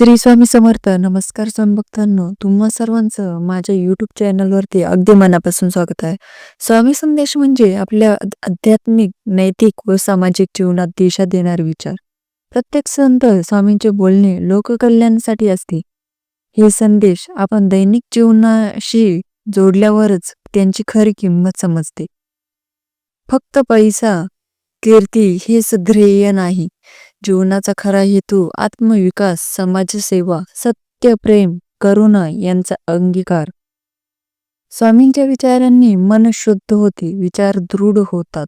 श्री स्वामी समर्थ नमस्कार स्वामी भक्तांनो. तुम्हा सर्वांचं माझ्या युट्यूब चॅनलवरती अगदी मनापासून स्वागत आहे. स्वामी संदेश म्हणजे आपल्या आध्यात्मिक नैतिक व सामाजिक जीवनात दिशा देणारे विचार. प्रत्येक संत स्वामींचे बोलणे लोककल्याणासाठी असते. हे संदेश आपण दैनिक जीवनाशी जोडल्यावरच त्यांची खरी किंमत समजते. फक्त पैसा कीर्ती हे सुध्रेय नाही. जीवनाचा खरा हेतू आत्मविकास समाजसेवा सत्य प्रेम करुणा यांचा अंगीकार. स्वामींच्या विचारांनी मन शुद्ध होते विचार दृढ होतात.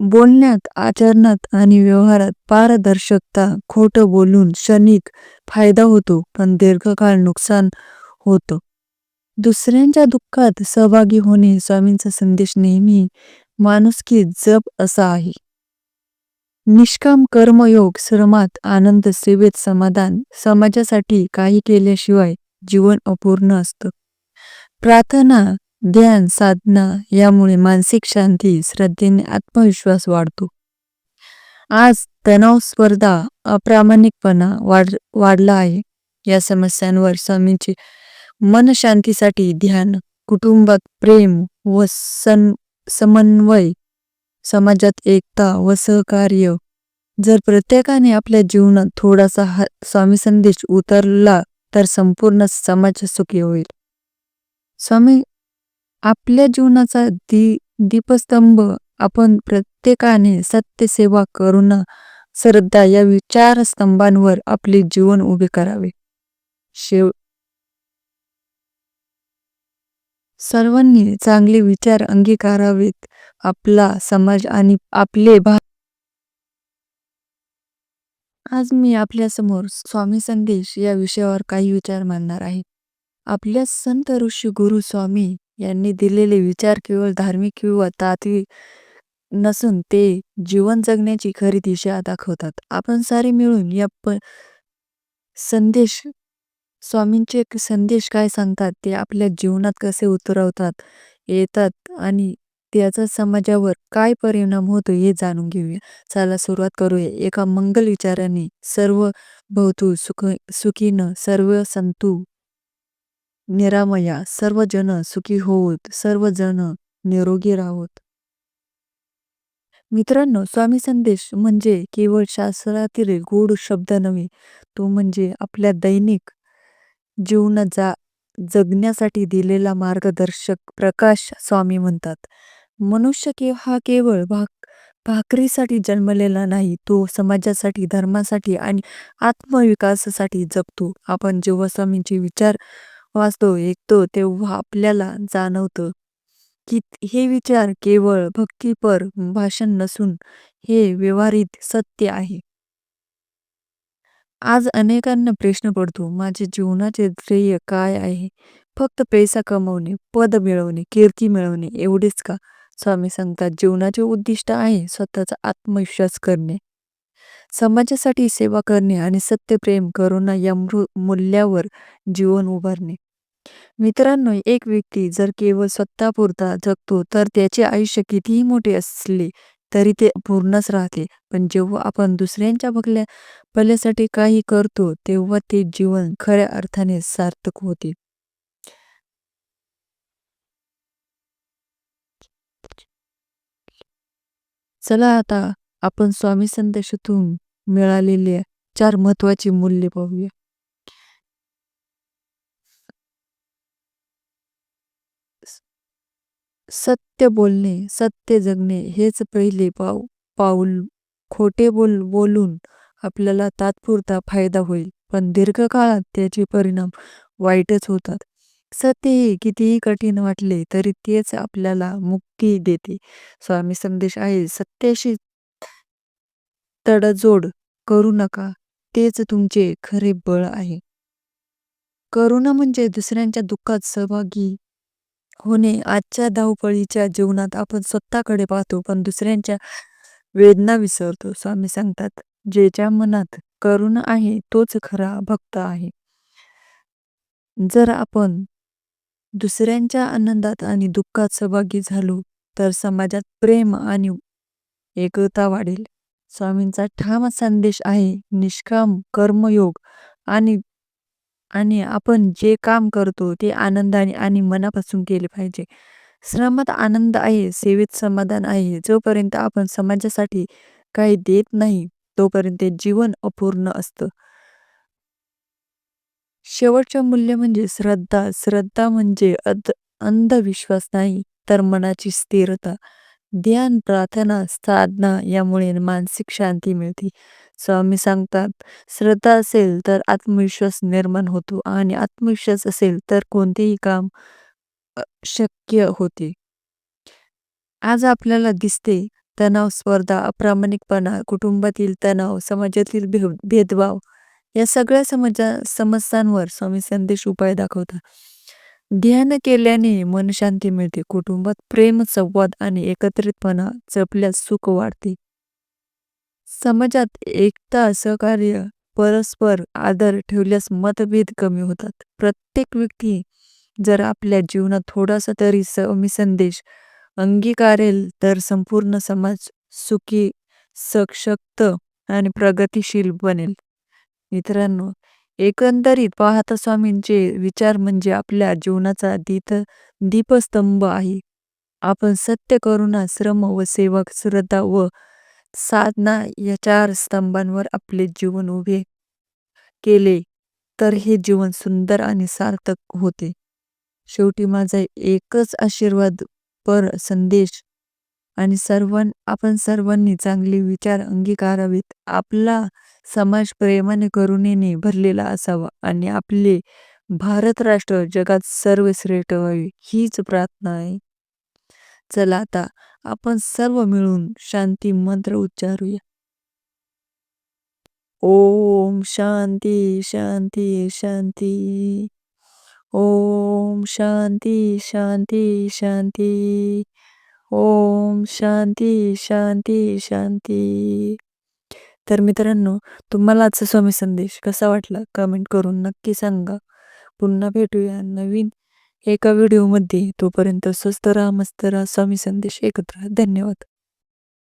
बोलण्यात आचरणात आणि व्यवहारात पारदर्शकता खोटं बोलून क्षणिक फायदा होतो पण दीर्घकाळ नुकसान होतं. दुसऱ्यांच्या दुःखात सहभागी होणे स्वामींचा संदेश नेहमी माणुसकी जप असा आहे. निष्काम कर्मयोग श्रमात आनंद सेवेत समाधान समाजासाठी काही केल्याशिवाय जीवन अपूर्ण असतं. प्रार्थना ध्यान साधना यामुळे मानसिक शांती श्रद्धेने आत्मविश्वास वाढतो. आज तणाव स्पर्धा अप्रामाणिकपणा वाढ वाढला आहे. या समस्यांवर स्वामींचे मनशांतीसाठी ध्यान कुटुंबात प्रेम व सं समन्वय समाजात एकता व सहकार्य. जर प्रत्येकाने आपल्या जीवनात थोडासा हा स्वामी संदेश उतरला तर संपूर्ण समाज सुखी होईल. स्वामी आपल्या जीवनाचा दी दीपस्तंभ आपण प्रत्येकाने सत्यसेवा करुणा श्रद्धा या विचारस्तंभांवर आपले जीवन उभे करावे. शेव सर्वांनी चांगले विचार अंगीकारावेत. आपला समाज आणि आपले भा आज मी आपल्यासमोर स्वामी संदेश या विषयावर काही विचार मांडणार आहे. आपल्या संत ऋषी गुरु स्वामी यांनी दिलेले विचार केवळ धार्मिक किंवा तात्विक नसून ते जीवन जगण्याची खरी दिशा दाखवतात. आपण सारे मिळून या प संदेश स्वामींचे एक संदेश काय सांगतात? ते आपल्या जीवनात कसे उतरवतात? येतात आणि त्याचा समाजावर काय परिणाम होतो हे जाणून घेऊया. चला सुरुवात करूया. एका मंगल विचाराने सर्व भवतू सुख सुखीन सर्व संतू निरामया सर्व जन सुखी होत सर्व जन निरोगी राहोत. मित्रांनो स्वामी संदेश म्हणजे केवळ शास्त्रातील गूढ शब्द नव्हे तो म्हणजे आपल्या दैनिक जीवनाचा जा जगण्यासाठी दिलेला मार्गदर्शक प्रकाश स्वामी म्हणतात. मनुष्य के हा केवळ भाक भाकरीसाठी जन्मलेला नाही तो समाजासाठी धर्मासाठी आणि आत्मविकासासाठी जगतो. आपण जेव्हा स्वामींचे विचार वाचतो ऐकतो तेव्हा आपल्याला जाणवतं की हे विचार केवळ भक्तीपर भाषण नसून हे व्यवहारित सत्य आहे. आज अनेकांना प्रश्न पडतो माझे जीवनाचे ध्येय काय आहे? फक्त पैसा कमवणे पद मिळवणे कीर्ती मिळवणे एवढेच का? स्वामी सांगतात जीवनाचे उद्दिष्ट आहे स्वतःचा आत्मविश्वास करणे. समाजासाठी सेवा करणे आणि सत्यप्रेम करुणा या मृ मूल्यावर जीवन उभारणे. मित्रांनो एक व्यक्ती जर केवळ स्वतःपुरता जगतो तर त्याचे आयुष्य कितीही मोठे असले तरी ते पूर्णच राहते. पण जेव्हा आपण दुसऱ्यांच्या भल्या भल्यासाठी काही करतो तेव्हा ते जीवन खऱ्या अर्थाने सार्थक होते. चला आता आपण स्वामी संदेशातून मिळालेले चार महत्वाची मूल्य पाहूया. सत्य बोलणे सत्य जगणे हेच पहिले पाऊ पाऊल खोटे बोल बोलून आपल्याला तात्पुरता फायदा होईल. पण दीर्घकाळात त्याचे परिणाम वाईटच होतात. सत्य हे कितीही कठीण वाटले तरी तेच आपल्याला मुक्ती देते. स्वामी संदेश आहे सत्याशी तडजोड करू नका. तेच तुमचे खरे बळ आहे. करुणा म्हणजे दुसऱ्यांच्या दुःखात सहभागी होणे आजच्या धावपळीच्या जीवनात आपण स्वतःकडे पाहतो पण दुसऱ्यांच्या वेदना विसरतो स्वामी सांगतात. ज्याच्या मनात करुणा आहे तोच खरा भक्त आहे. जर आपण दुसऱ्यांच्या आनंदात आणि दुःखात सहभागी झालो तर समाजात प्रेम आणि एकता वाढेल. स्वामींचा ठाम संदेश आहे निष्काम कर्मयोग आणि आणि आपण जे काम करतो ते आनंदाने आणि मनापासून केले पाहिजे. श्रमात आनंद आहे सेवेत समाधान आहे. जोपर्यंत आपण समाजासाठी काही देत नाही तोपर्यंत जीवन अपूर्ण असतं. शेवटचं मूल्य म्हणजे श्रद्धा. श्रद्धा म्हणजे अध- अंधविश्वास नाही तर मनाची स्थिरता. ध्यान प्रार्थना साधना यामुळे मानसिक शांती मिळते. स्वामी सांगतात. श्रद्धा असेल तर आत्मविश्वास निर्माण होतो आणि आत्मविश्वास असेल तर कोणतेही काम शक्य होते. आज आपल्याला दिसते तणाव स्पर्धा अप्रामाणिकपणा कुटुंबातील तणाव समाजातील भेदभाव या सगळ्या समजा समस्यांवर स्वामी संदेश उपाय दाखवतात. ध्यान केल्याने मनशांती मिळते. कुटुंबात प्रेम संवाद आणि एकत्रितपणा जपल्यास सुख वाढते. समाजात एकता सहकार्य परस्पर आदर ठेवल्यास मतभेद कमी होतात. प्रत्येक व्यक्ती जर आपल्या जीवनात थोडासा तरी स्वामी संदेश अंगीकारेल तर संपूर्ण समाज सुखी सशक्त आणि प्रगतिशील बनेल. मित्रांनो एकंदरीत पाहता स्वामींचे विचार म्हणजे आपल्या जीवनाचा दीत दीपस्तंभ आहे. आपण सत्य करुणा श्रम व सेवक श्रद्धा व साधना या चार स्तंभांवर आपले जीवन उभे केले तर हे जीवन सुंदर आणि सार्थक होते. शेवटी माझा एकच आशीर्वाद पर संदेश आणि सर्व आपण सर्वांनी चांगले विचार अंगीकारावेत. आपला समाज प्रेमाने करुणेने भरलेला असावा आणि आपले भारत राष्ट्र जगात सर्वश्रेष्ठ व्हावे हीच प्रार्थना आहे. चला आता आपण सर्व मिळून शांती मंत्र उच्चारूया. ओम शांती शांती शांती. ओम शांती शांती शांती. ओम शांती शांती शांती. तर मित्रांनो तुम्हाला आजचा स्वामी संदेश कसा वाटला? कमेंट करून नक्की सांगा. पुन्हा भेटूया नवीन एका व्हिडिओमध्ये तोपर्यंत स्वस्त राहा मस्त राहा स्वामी संदेश एकत्र धन्यवाद.